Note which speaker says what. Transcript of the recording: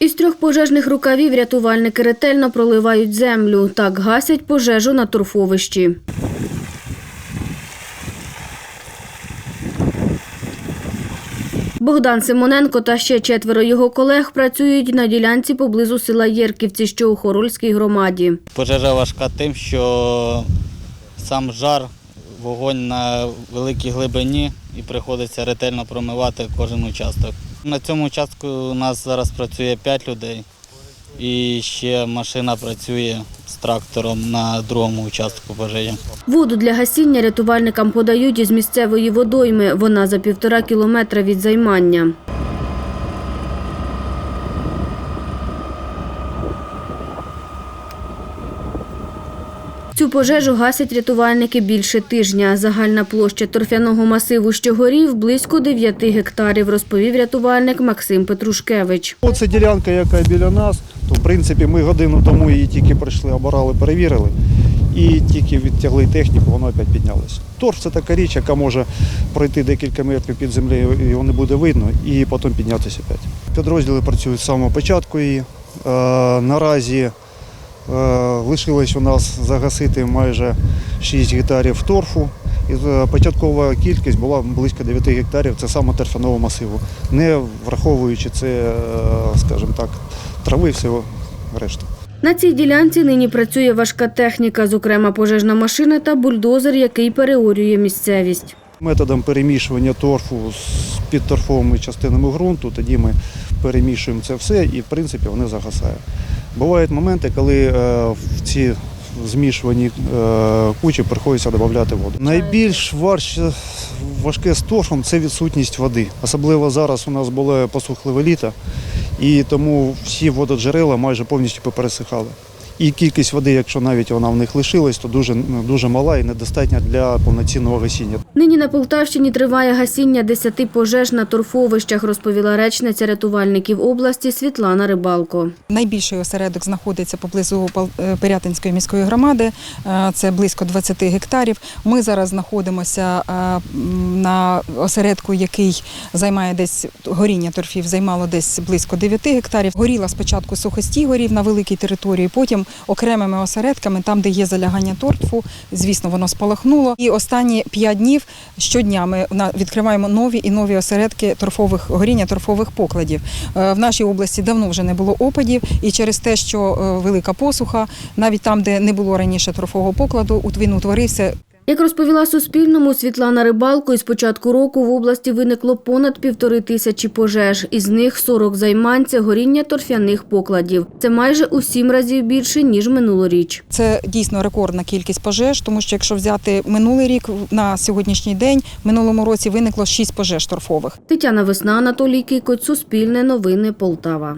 Speaker 1: Із трьох пожежних рукавів рятувальники ретельно проливають землю. Так гасять пожежу на торфовищі. Богдан Симоненко та ще четверо його колег працюють на ділянці поблизу села Єрківці, що у Хорольській громаді.
Speaker 2: Пожежа важка тим, що сам жар, вогонь на великій глибині і приходиться ретельно промивати кожен участок. На цьому участку у нас зараз працює 5 людей і ще машина працює з трактором на другому участку пожежі.
Speaker 1: Воду для гасіння рятувальникам подають із місцевої водойми. Вона за півтора кілометра від займання. Цю пожежу гасять рятувальники більше тижня. Загальна площа торфяного масиву, що горів, близько 9 гектарів, розповів рятувальник Максим Петрушкевич.
Speaker 3: Оце ділянка, яка біля нас, то в принципі ми годину тому її тільки прийшли, обирали, перевірили. І тільки відтягли техніку, воно опять піднялося. Торф це така річ, яка може пройти декілька метрів під землею, його не буде видно, і потім піднятися опять. Підрозділи працюють з самого початку її. Е, наразі лишилось у нас загасити майже 6 гектарів торфу. І е, початкова кількість була близько 9 гектарів, це саме торфяного масиву, не враховуючи це, е, скажімо так, трави, всього решту.
Speaker 1: На цій ділянці нині працює важка техніка, зокрема пожежна машина та бульдозер, який переорює місцевість.
Speaker 3: Методом перемішування торфу з підторфовими частинами ґрунту, тоді ми перемішуємо це все і в принципі вони загасають. Бувають моменти, коли е, в ці змішувані е, кучі приходиться додати воду. Найбільш важке з торфом це відсутність води. Особливо зараз у нас було посухливе літо, і тому всі вододжерела майже повністю попересихали. І кількість води, якщо навіть вона в них лишилась, то дуже, дуже мала і недостатня для повноцінного гасіння.
Speaker 1: Нині на Полтавщині триває гасіння 10 пожеж на торфовищах, розповіла речниця рятувальників області Світлана Рибалко.
Speaker 4: Найбільший осередок знаходиться поблизу е, Пирятинської міської громади. Е, Це близько 20 гектарів. Ми зараз знаходимося е, на осередку, який займає десь горіння торфів, займало десь близько 9 гектарів. Горіла спочатку сухостій горів на великій території, потім окремими осередками, там, де є залягання торфу, звісно, воно спалахнуло. І останні п'ять днів щодня ми відкриваємо нові і нові осередки торфових горіння торфових покладів. Е, В нашій області давно вже не було опадів, і через те, що е, велика посуха, навіть там, де не було раніше торфового покладу, він утворився
Speaker 1: Як розповіла Суспільному Світлана Рибалко, із початку року в області виникло понад півтори тисячі пожеж. Із них 40 займань – це горіння торфяних покладів. Це майже у сім разів більше, ніж минулоріч.
Speaker 4: Це дійсно рекордна кількість пожеж, тому що якщо взяти минулий рік на сьогоднішній день, в минулому році виникло 6 пожеж торфових.
Speaker 1: Тетяна Весна, Анатолій Кикоць, Суспільне новини, Полтава.